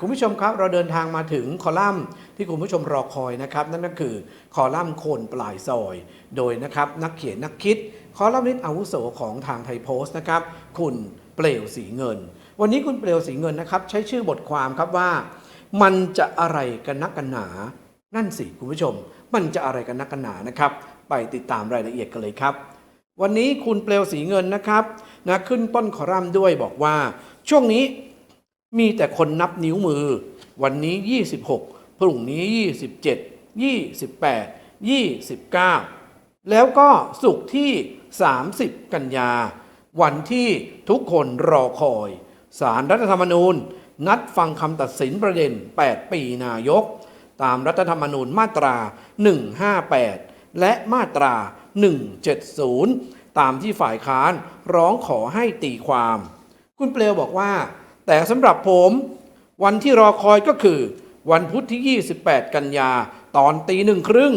คุณผู้ชมครับเราเดินทางมาถึงคอลัมน์ที่คุณผู้ชมรอคอยนะครับ นั่นก็คือคอลัมน์โคนปลายซอย โดยนะครับนักเขียนนักคิด คอลัมนิสต์อาวุโสของทางไทยโพสต์นะครับ คุณเปลวสีเงิน วันนี้คุณเปลวสีเงินนะครับ ใช้ชื่อบทความครับว่า มันจะอะไรกันนักกันหนา นั่นสิคุณผู้ชม มันจะอะไรกันนักกันหนานะครับ ไปติดตามรายละเอียดกันเลยครับ วันนี้คุณเปลวสีเงินนะครับนะขึ้นต้นคอลัมน์ด้วยบอกว่า ช่วงนี้ มีแต่คนนับนิ้วมือ วันนี้ 26 พรุ่งนี้ 27 28 29 แล้วก็สุกร์ที่ 30 กันยา วันที่ทุกคนรอคอย สารรัฐธรรมนูญ นัดฟังคำตัดสินประเด็น 8 ปีนายก ตามรัฐธรรมนูญมาตรา 158 และมาตรา 170 ตามที่ฝ่ายค้านร้องขอให้ตีความ คุณเปลวบอกว่า แต่สำหรับผมวันที่รอคอยก็คือ วันพุธที่ 28 กันยา ตอนตีหนึ่งครึ่ง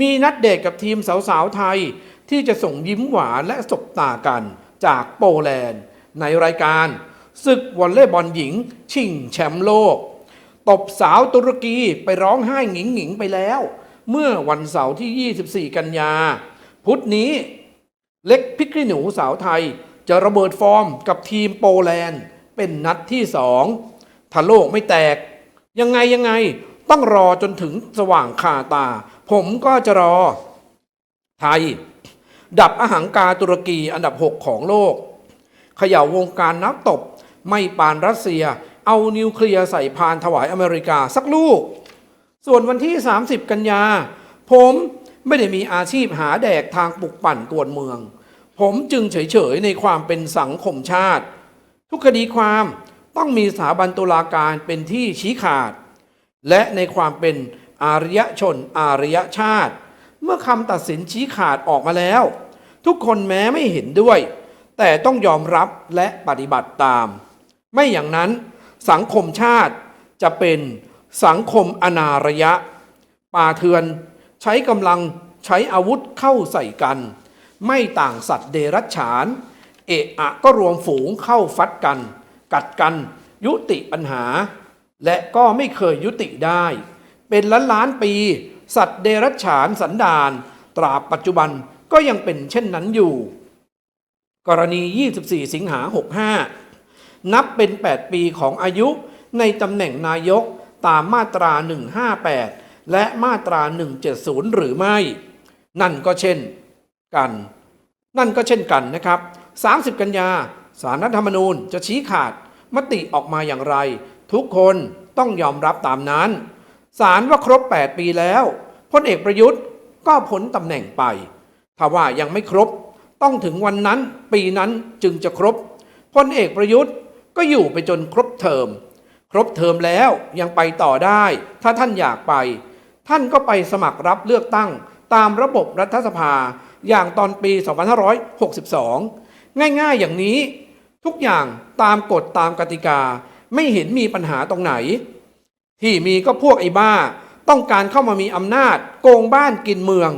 มีนัดเดทกับทีมสาวๆไทย ที่จะส่งยิ้มหวานและสบตากันจากโปแลนด์ ในรายการศึกวอลเลย์บอลหญิง ชิงแชมป์โลก ตบสาวตุรกีไปร้องไห้หงิงหงิงไปแล้ว เมื่อวันเสาร์ที่ 24 กันยา พุธนี้เล็กพิกขี้หนูสาวไทย จะระเบิดฟอร์มกับทีมโปแลนด์ เป็นนัดที่สองถ้าโลกไม่แตก ยังไงยังไงต้องรอจนถึงสว่างคาตา ผมก็จะรอ ไทย ดับอหังการตุรกีอันดับ 6 ของโลกเขย่าวงการนักตบ ไม่ปานรัสเซีย เอานิวเคลียร์ใส่พานถวายอเมริกาสักลูก ส่วนวันที่ 30 กันยา ผมไม่ได้มีอาชีพหาแดกทางปลุกปั่นกวนเมือง ผมจึงเฉยๆในความเป็นสังคมชาติ ทุกคดีความต้องมีสถาบันตุลาการเป็นที่ชี้ขาด และในความเป็นอารยชนอารยชาติ เมื่อคำตัดสินชี้ขาดออกมาแล้ว ทุกคนแม้ไม่เห็นด้วย แต่ต้องยอมรับและปฏิบัติตาม ไม่อย่างนั้นสังคมชาติจะเป็นสังคมอนาระยะ ป่าเถือนใช้กำลังใช้อาวุธเข้าใส่กัน ไม่ต่างสัตว์เดรัจฉาน เอะอะก็รวมฝูงเข้าฟัดกัน กัดกัน ยุติปัญหา และก็ไม่เคยยุติได้ เป็นล้านล้านๆปี สัตว์เดรัจฉานสันดาน ตราบปัจจุบันก็ยังเป็นเช่นนั้นอยู่ กรณี 24 สิงหา 65 นับเป็น 8 ปีของอายุในตำแหน่งนายกตามมาตรา 158 และมาตรา 170 หรือไม่ นั่นก็เช่นกัน นั่นก็เช่นกันนะครับ 30 กันยาสารรัฐธรรมนูญจะชี้ขาดมติออกมาอย่างไร ทุกคนต้องยอมรับตามนั้น สารว่าครบ 8 ปีแล้วพลเอกประยุทธ์ก็พ้นตำแหน่งไป ถ้าว่ายังไม่ครบ ต้องถึงวันนั้นปีนั้นจึงจะครบพลเอกประยุทธ์ก็อยู่ไปจนครบเทอม ครบเทอมแล้วยังไปต่อได้ ถ้าท่านอยากไป ท่านก็ไปสมัครรับเลือกตั้งตามระบบรัฐสภาอย่างตอนปี 2562 ง่ายๆอย่างนี้ ทุกอย่างตามกฎตามกติกา ไม่เห็นมีปัญหาตรงไหน ที่มีก็พวกไอ้บ้า ต้องการเข้ามามีอำนาจ โกงบ้านกินเมือง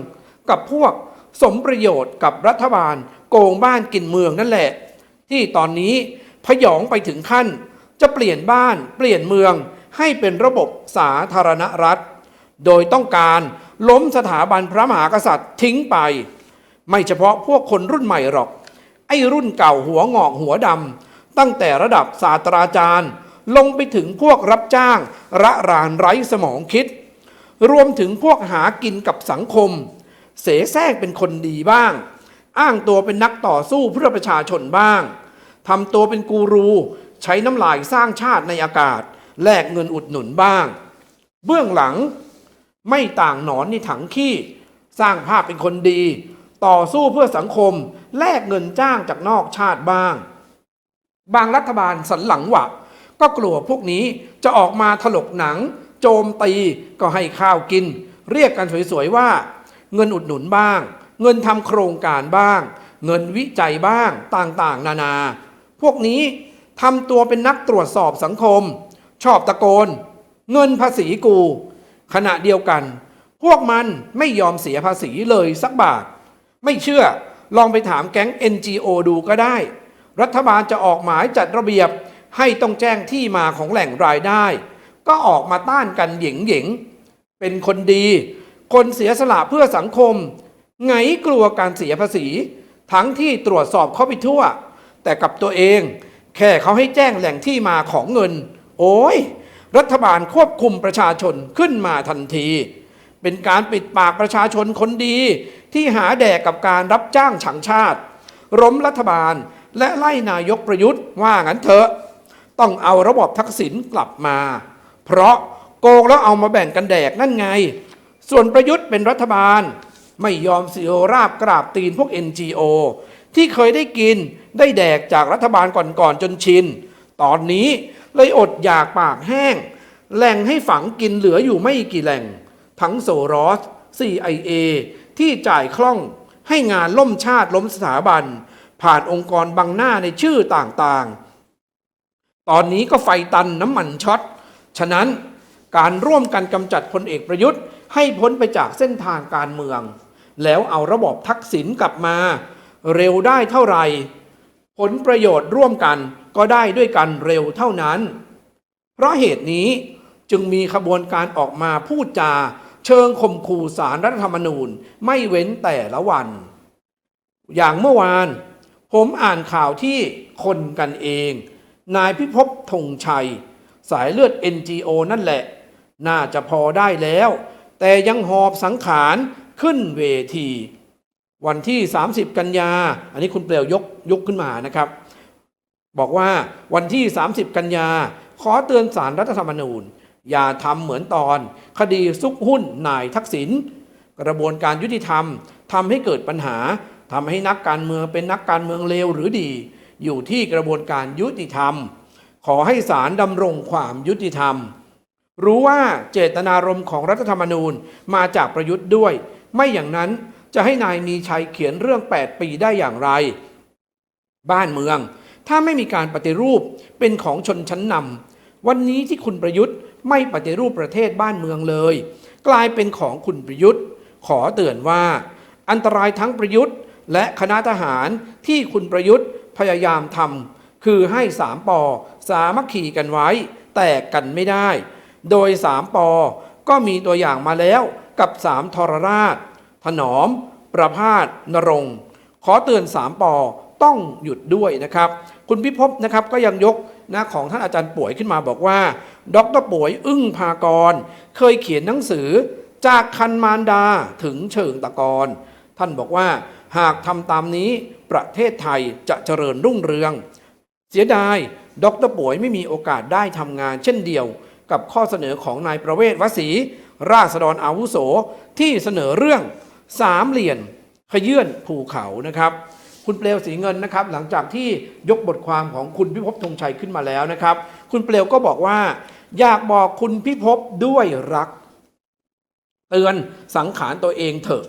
กับพวกสมประโยชน์กับรัฐบาล โกงบ้านกินเมืองนั่นแหละ ที่ตอนนี้พยองไปถึงขั้น จะเปลี่ยนบ้านเปลี่ยนเมืองให้เป็นระบบสาธารณรัฐ โดยต้องการล้มสถาบันพระมหากษัตริย์ทิ้งไป ไม่เฉพาะพวกคนรุ่นใหม่หรอก ไอ้รุ่นเก่าหัวงอกหัวดำตั้งแต่ระดับศาสตราจารย์ ลงไปถึงพวกรับจ้าง ระรานไร้สมองคิด รวมถึงพวกหากินกับสังคม เสแสร้งเป็นคนดีบ้าง อ้างตัวเป็นนักต่อสู้เพื่อประชาชนบ้างทำตัวเป็นกูรู ใช้น้ำลายสร้างชาติในอากาศ แลกเงินอุดหนุนบ้าง เบื้องหลังไม่ต่างหนอนในถังขี้ สร้างภาพเป็นคนดี ต่อสู้เพื่อสังคม แลกเงินจ้างจากนอกชาติบ้าง บางรัฐบาลสันหลังหวะ ก็กลัวพวกนี้จะออกมาถลกหนัง โจมตีก็ให้ข้าวกิน เรียกกันสวยๆว่า เงินอุดหนุนบ้าง เงินทำโครงการบ้าง เงินวิจัยบ้างต่างๆ นานา พวกนี้ทำตัวเป็นนักตรวจสอบสังคม ชอบตะโกน เงินภาษีกู ขณะเดียวกัน พวกมันไม่ยอมเสียภาษีเลยสักบาท ไม่เชื่อลองไปถามแก๊ง NGO ดูก็ได้ รัฐบาลจะออกหมายจัดระเบียบให้ต้องแจ้งที่มาของแหล่งรายได้ ก็ออกมาต้านกันหยิงหยิงเป็นคนดี คนเสียสละเพื่อสังคม ไงกลัวการเสียภาษี ทั้งที่ตรวจสอบเข้าไปทั่ว แต่กับตัวเอง แค่เขาให้แจ้งแหล่งที่มาของเงิน โอ้ยรัฐบาลควบคุมประชาชนขึ้นมาทันที เป็นการปิดปากประชาชนคนดี ที่หาแดกกับการรับจ้างฉังชาติล้มรัฐบาลและไล่นายกประยุทธ์ว่างั้นเถอะ ต้องเอาระบบทักษิณกลับมา เพราะโกงแล้วเอามาแบ่งกันแดกนั่นไง ส่วนประยุทธ์เป็นรัฐบาล ไม่ยอมเสียราบกราบตีนพวก NGO ที่เคยได้กินได้แดกจากรัฐบาลก่อนๆจนชิน ตอนนี้เลยอดอยากปากแห้ง แหล่งให้ฝังกินเหลืออยู่ไม่กี่แหล่ง ทั้งโซรอส CIA ที่จ่ายคล่องให้งานล่มชาติล้มสถาบัน ผ่านองค์กรบังหน้าในชื่อต่างๆ ตอนนี้ก็ไฟตันน้ำมันช็อต ฉะนั้นการร่วมกันกำจัดพลเอกประยุทธ์ ให้พ้นไปจากเส้นทางการเมือง แล้วเอาระบบทักษิณกลับมา เร็วได้เท่าไหร่ ผลประโยชน์ร่วมกันก็ได้ด้วยกันเร็วเท่านั้น เพราะเหตุนี้จึงมีขบวนการออกมาพูดจา เชิงข่มขู่สารรัฐธรรมนูญไม่เว้นแต่ละวัน อย่างเมื่อวาน ผมอ่านข่าวที่คนกันเอง นายพิภพธงชัย สายเลือด NGO นั่นแหละ น่าจะพอได้แล้ว แต่ยังหอบสังขารขึ้นเวที วันที่ 30 กันยา อันนี้คุณเปลวยกยกขึ้นมานะครับ บอกว่าวันที่ 30 กันยา ขอเตือนสารรัฐธรรมนูญ อย่าทำเหมือนตอน คดีซุกหุ้นนายทักษิณกระบวนการยุติธรรมทำให้เกิดปัญหาทำให้นักการเมืองเป็นนักการเมืองเลวหรือดี อยู่ที่กระบวนการยุติธรรม ขอให้ศาลดำรงความยุติธรรม รู้ว่าเจตนารมณ์ของรัฐธรรมนูญมาจากประยุทธ์ด้วย ไม่อย่างนั้นจะให้นายมีชัยเขียนเรื่อง 8 ปีได้อย่างไร บ้านเมือง ถ้าไม่มีการปฏิรูปเป็นของชนชั้นนำวันนี้ที่คุณประยุทธ์ ไม่ปฏิรูปประเทศบ้านเมืองเลย กลายเป็นของคุณประยุทธ์ ขอเตือนว่า อันตรายทั้งประยุทธ์ และคณะทหารที่คุณประยุทธ์พยายามทำคือให้สามปอสามัคคีกันไว้ แตกกันไม่ได้ โดยสามปอก็มีตัวอย่างมาแล้วกับสามทรราช ถนอม ประพาสนรงค์ขอเตือนสามปอต้องหยุดด้วยนะครับ คุณพิภพนะครับก็ยังยก นะของท่านอาจารย์ป่วยขึ้นมาบอกว่า ดรป่วยอึ้งพากร เคยเขียนหนังสือจากคันมารดาถึงเชิงตะกอนท่านบอกว่าหากทำตามนี้ประเทศไทยจะเจริญรุ่งเรือง เสียดายดรป่วยไม่มีโอกาสได้ทำงานเช่นเดียว กับข้อเสนอของนายประเวศวสีราษฎรอาวุโสที่เสนอเรื่องสามเหลี่ยนขยื่นภูเขานะครับ คุณเปลวสีเงินนะครับ หลังจากที่ยกบทความของคุณพิภพธงชัยขึ้นมาแล้วนะครับ คุณเปลวก็บอกว่า อยากบอกคุณพิภพด้วยรัก เตือนสังขารตัวเองเถอะ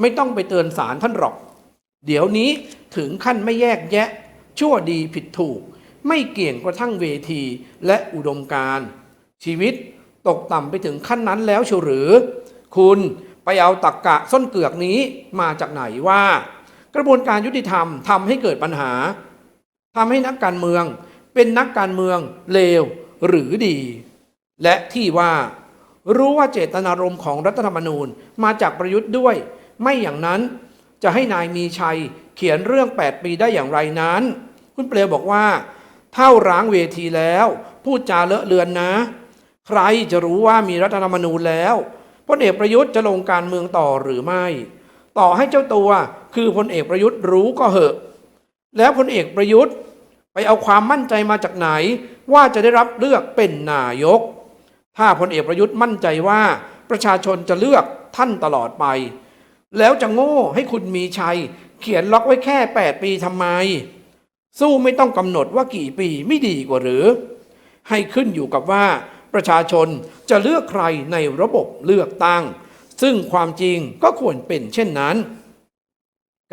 ไม่ต้องไปเตือนสารท่านหรอก เดี๋ยวนี้ถึงขั้นไม่แยกแยะ ชั่วดีผิดถูก ไม่เกี่ยงกระทั่งเวทีและอุดมการชีวิตตกต่ำไปถึงขั้นนั้นแล้วเชียวหรือ คุณไปเอาตักกะส้นเกือกนี้มาจากไหนว่า กระบวนการยุติธรรมทำให้เกิดปัญหาทำให้นักการเมือง เป็นนักการเมืองเลวหรือดี และที่ว่ารู้ว่าเจตนารมณ์ของรัฐธรรมนูญมาจากประยุทธ์ด้วย ไม่อย่างนั้นจะให้นายมีชัยเขียนเรื่อง 8 ปีได้อย่างไรนั้น คุณเปลวบอกว่า เท่าร้างเวทีแล้ว พูดจาเลอะเลือนนะ ใครจะรู้ว่ามีรัฐธรรมนูญแล้วพลเอกประยุทธ์จะลงการเมืองต่อหรือไม่ ต่อให้เจ้าตัวคือพลเอกประยุทธ์รู้ก็เหอะ แล้วพลเอกประยุทธ์ไปเอาความมั่นใจมาจากไหน ว่าจะได้รับเลือกเป็นนายก ถ้าพลเอกประยุทธ์มั่นใจว่าประชาชนจะเลือกท่านตลอดไป แล้วจะโง่ให้คุณมีชัย เขียนล็อกไว้แค่ 8 ปีทำไม สู้ไม่ต้องกำหนดว่ากี่ปีไม่ดีกว่าหรือ ให้ขึ้นอยู่กับว่าประชาชนจะเลือกใครในระบบเลือกตั้ง ซึ่งความจริงก็ควรเป็นเช่นนั้น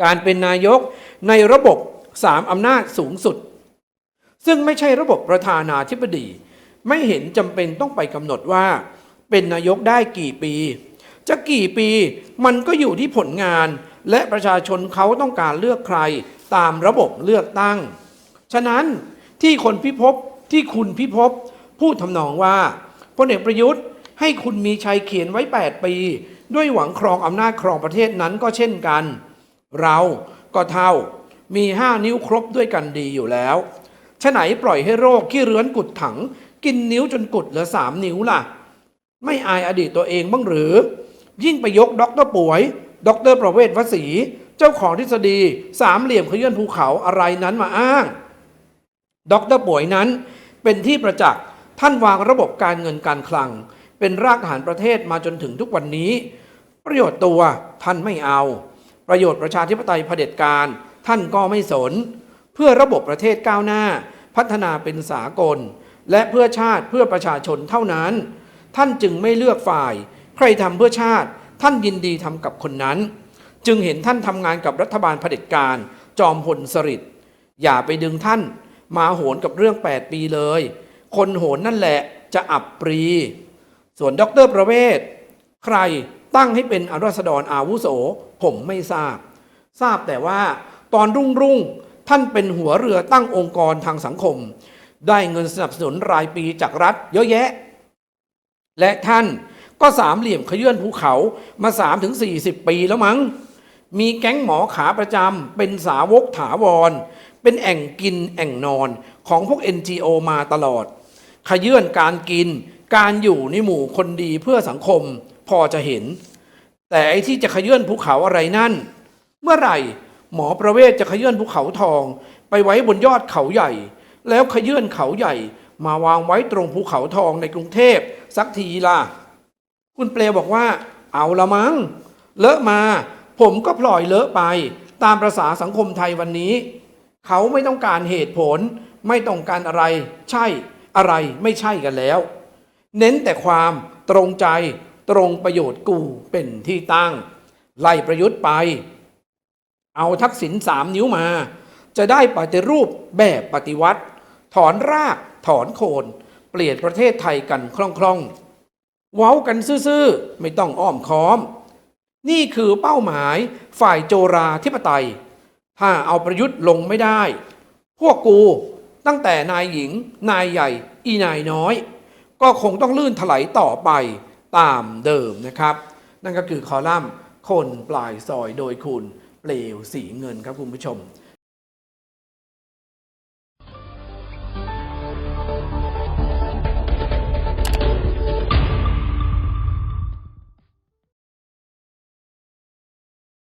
การเป็นนายกในระบบสามอำนาจสูงสุด ซึ่งไม่ใช่ระบบประธานาธิบดี ไม่เห็นจำเป็นต้องไปกำหนดว่า เป็นนายกได้กี่ปี จะกี่ปีมันก็อยู่ที่ผลงาน และประชาชนเขาต้องการเลือกใครตามระบบเลือกตั้ง ฉะนั้นที่คนพิภพที่คุณพิภพพูดทำนองว่าพลเอกประยุทธ์ให้คุณมีชัยเขียนไว้ 8 ปี ด้วยหวังครองอำนาจครองประเทศนั้นก็เช่นกัน เราก็เท่ามี5นิ้วครบด้วยกันดีอยู่แล้วฉะไหนปล่อยให้โรคขี้เรื้อนกุดถัง กินนิ้วจนกุดเหลือ3นิ้วล่ะ ไม่อายอดีตตัวเองบ้างหรือ ยิ่งไปยกด็อกเตอร์ป่วยด็อกเตอร์ประเวศวสีเจ้าของทฤษฎีสามเหลี่ยมขยื่นภูเขาอะไรนั้นมาอ้างด็อกเตอร์ป่วยนั้นเป็นที่ประจักษ์ท่านวางระบบการเงินการคลัง เป็นรากฐานประเทศมาจนถึงทุกวันนี้ ประโยชน์ตัวท่านไม่เอา ประโยชน์ประชาธิปไตยเผด็จการ ท่านก็ไม่สน เพื่อระบบประเทศก้าวหน้า พัฒนาเป็นสากล และเพื่อชาติเพื่อประชาชนเท่านั้น ท่านจึงไม่เลือกฝ่าย ใครทำเพื่อชาติ ท่านยินดีทำกับคนนั้น จึงเห็นท่านทำงานกับรัฐบาลเผด็จการ จอมพลสฤษดิ์อย่าไปดึงท่านมาโหนกับเรื่อง 8 ปีเลย คนโหนนั่นแหละจะอับปรี ส่วนดรประเวศ ใครตั้งให้เป็นอราษฎรอาวุโส ผมไม่ทราบ ทราบแต่ว่าตอนรุ่งรุ่งท่านเป็นหัวเรือตั้งองค์กรทางสังคม ได้เงินสนับสนุนรายปีจากรัฐเยอะแยะ และท่านก็สามเหลี่ยมขยื่นภูเขามา3ถึง40ปีแล้วมั้ง มีแก๊งหมอขาประจำเป็นสาวกถาวร เป็นแอ่งกินแอ่งนอนของพวก NGO มาตลอด ขยื่นการกิน การอยู่ในหมู่คนดีเพื่อสังคมพอจะเห็น แต่ไอ้ที่จะขยื่นภูเขาอะไรนั่น เมื่อไหร่หมอประเวศจะขยื่นภูเขาทอง ไปไว้บนยอดเขาใหญ่ แล้วขยื่นเขาใหญ่ มาวางไว้ตรงภูเขาทองในกรุงเทพสักทีล่ะ คุณเปลบอกว่า เอาละมั้งเลอะมา ผมก็ปล่อยเลอะไป ตามประษาสังคมไทยวันนี้ เขาไม่ต้องการเหตุผล ไม่ต้องการอะไร ใช่อะไรไม่ใช่กันแล้ว เน้นแต่ความตรงใจตรงประโยชน์กูเป็นที่ตั้ง ไล่ประยุทธ์ไป เอาทักษิณสามนิ้วมา จะได้ปฏิรูปแบบปฏิวัติ ถอนรากถอนโคน เปลี่ยนประเทศไทยกันคล่องๆ เว้ากันซื่อๆ ไม่ต้องอ้อมค้อม นี่คือเป้าหมายฝ่ายโจราธิปไตย ถ้าเอาประยุทธ์ลงไม่ได้ พวกกูตั้งแต่นายหญิงนายใหญ่ อีนายน้อย ก็คงต้องลื่นถลายต่อไปตามเดิมนะครับ นั่นก็คือคอลัมน์คนปลายซอยโดยคุณเปลวสีเงินครับคุณผู้ชม